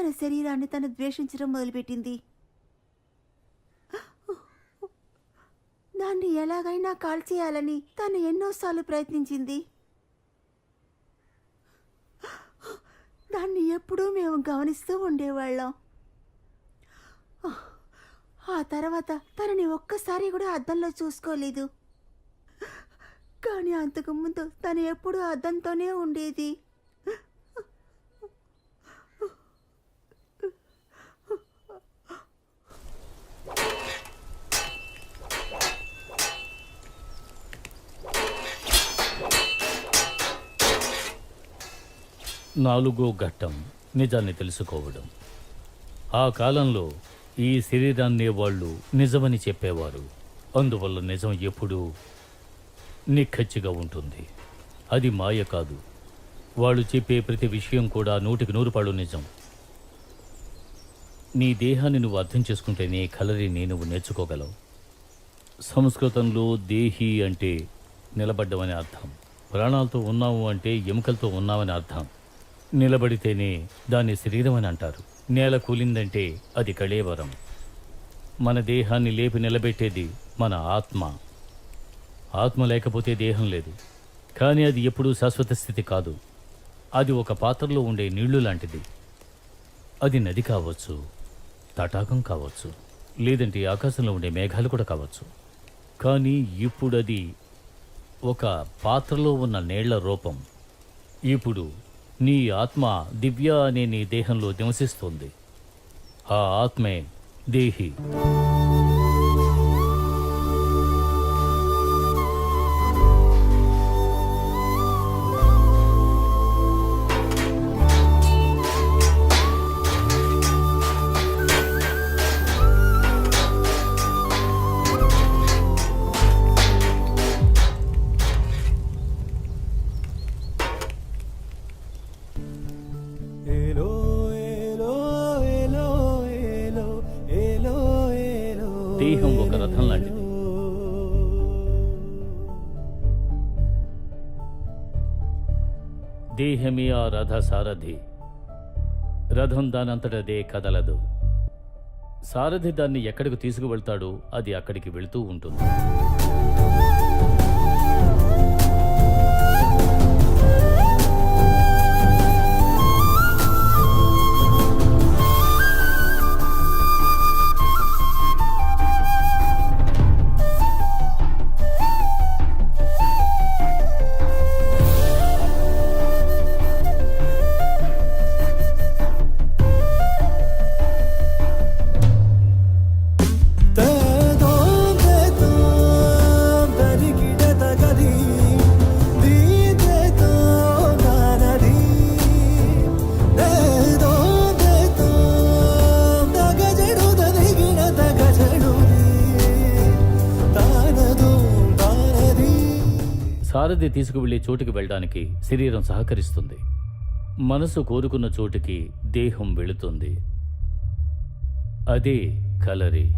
తన శరీరాన్ని తను ద్వేషించడం మొదలుపెట్టింది. దాన్ని ఎలాగైనా కాల్చేయాలని తను ఎన్నోసార్లు ప్రయత్నించింది. దాన్ని ఎప్పుడూ మేము గమనిస్తూ ఉండేవాళ్ళం. ఆ తర్వాత తనని ఒక్కసారి కూడా అద్దంలో చూసుకోలేదు. కానీ అంతకు ముందు తను ఎప్పుడూ అద్దంతోనే ఉండేది. నాలుగో ఘట్టం నిజాన్ని తెలుసుకోవడం. ఆ కాలంలో ఈ శరీరాన్నే వాళ్ళు నిజమని చెప్పేవారు. అందువల్ల నిజం ఎప్పుడూ నిక్కచ్చిగా ఉంటుంది. అది మాయ కాదు. వాళ్ళు చెప్పే ప్రతి విషయం కూడా నూటికి నూరుపాడు నిజం. నీ దేహాన్ని నువ్వు అర్థం చేసుకుంటేనే కలరిని నువ్వు నేర్చుకోగలవు సంస్కృతంలో దేహి అంటే నిలబడ్డమని అర్థం. ప్రాణాలతో ఉన్నావు అంటే ఎముకలతో ఉన్నావని అర్థం. నిలబడితేనే దాన్ని శరీరం అని అంటారు. నేల కూలిందంటే అది కళేవరం. మన దేహాన్ని లేపి నిలబెట్టేది మన ఆత్మ. ఆత్మ లేకపోతే దేహం లేదు. కానీ అది ఎప్పుడూ శాశ్వత స్థితి కాదు. అది ఒక పాత్రలో ఉండే నీళ్ళు లాంటిది. అది నది కావచ్చు తటాకం కావచ్చు లేదంటే ఆకాశంలో ఉండే మేఘాలు కూడా కావచ్చు. కానీ ఇప్పుడు అది ఒక పాత్రలో ఉన్న నీళ్ళ రూపం. ఇప్పుడు నీ ఆత్మ దివ్య అనే నీ దేహంలో నివసిస్తుంది. ఆ ఆత్మే దేహి. దేహమే ఆ రథ సారథి రథం దానంతటదే కదలదు. సారథి దాన్ని ఎక్కడికి తీసుకువెళ్తాడో అది అక్కడికి వెళుతూ ఉంటుంది. సారథి తీసుకువెళ్ళే చోటుకి వెళ్ళడానికి శరీరం సహకరిస్తుంది. మనసు కోరుకున్న చోటుకి దేహం వెళుతుంది. అదే కలరి.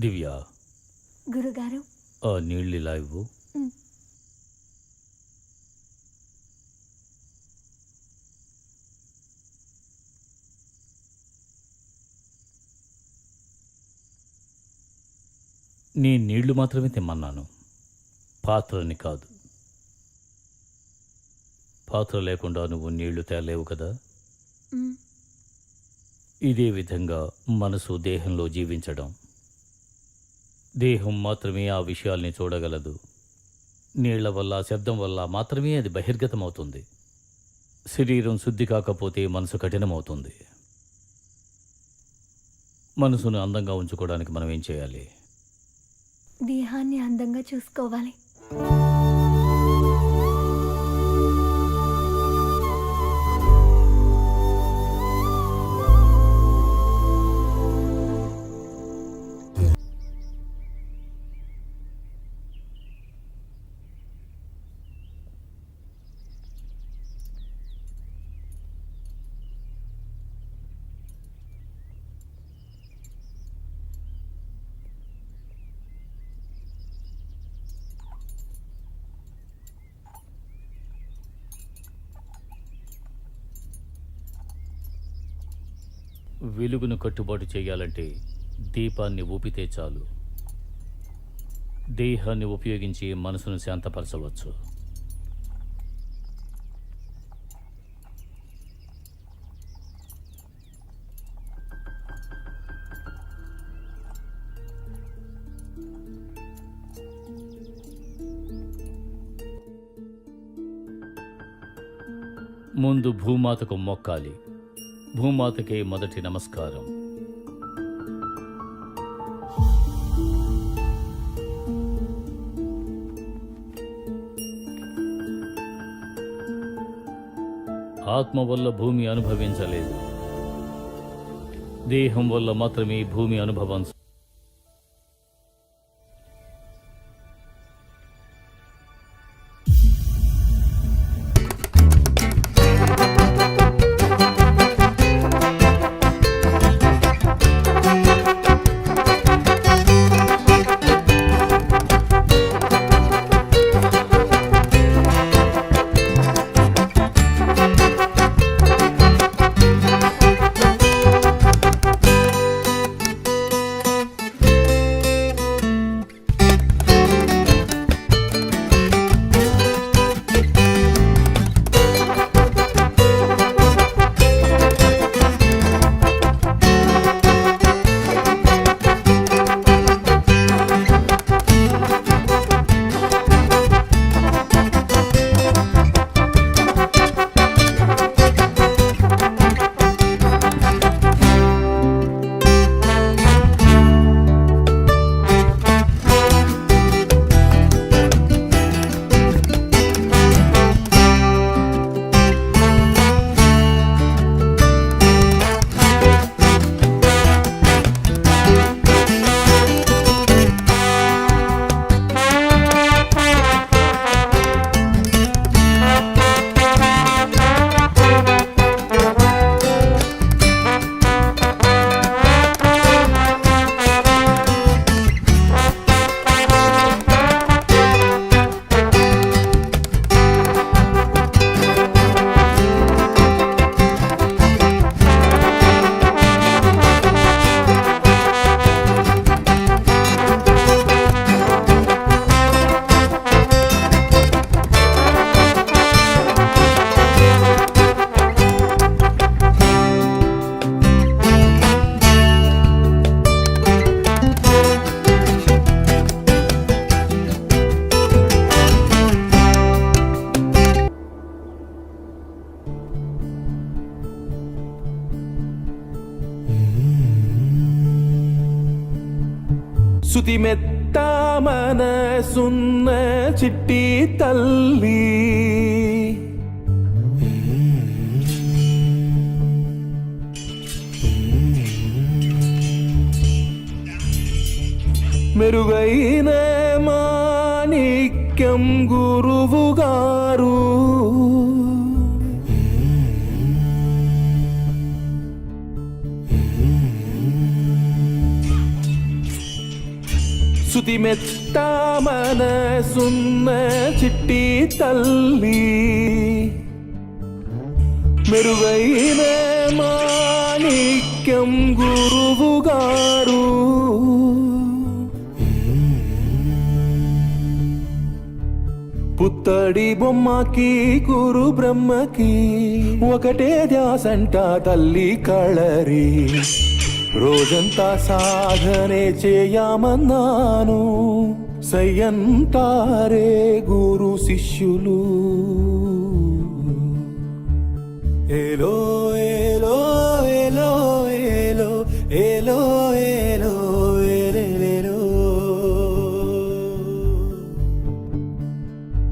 దివ్య. గురుగారు. ఆ నీళ్ళు ఇలా ఇవ్వు. నీ నీళ్ళు మాత్రమే తిమ్మన్నాను. పాత్రని కాదు. పాత్ర లేకుండా నువ్వు నీళ్ళు తేలేవు కదా. ఇదే విధంగా మనసు దేహంలో జీవించడం. దేహం మాత్రమే ఆ విషయాల్ని చూడగలదు. నీళ్ళ వల్ల శబ్దం వల్ల మాత్రమే అది బహిర్గతమవుతుంది. శరీరం శుద్ధి కాకపోతే మనసు కఠినమవుతుంది. మనసును అందంగా ఉంచుకోవడానికి మనం ఏం చేయాలి? దేహాన్ని అందంగా చూసుకోవాలి. వెలుగును కట్టుబాటు చేయాలంటే దీపాన్ని ఊపితే చాలు. దేహాన్ని ఉపయోగించి మనసును శాంతపరచవచ్చు. ముందు భూమాతకు మొక్కాలి. భూమాతకే మొదటి నమస్కారం. ఆత్మ వల్ల భూమి అనుభవించలేదు. దేహం వల్ల మాత్రమే భూమి అనుభవం ചിമെത്താമനസുന്ന ചിട്ടി തല്ലി മെരുകൈന മാണിക്കം గురువుగారు గారు సుతిమెత్త మనసున్న చిట్టి తల్లి. మెరుగైన మాణిక్యం గురువు గారు పుత్తడి బొమ్మకి గురు బ్రహ్మకి ఒకటే ధ్యాసంట తల్లి కళరి. రోజంతా సాధనే చేయమన్నాను. సయ్యంటారే గురు శిష్యులు. ఏలో ఏలో ఏలో ఏలో ఏలో.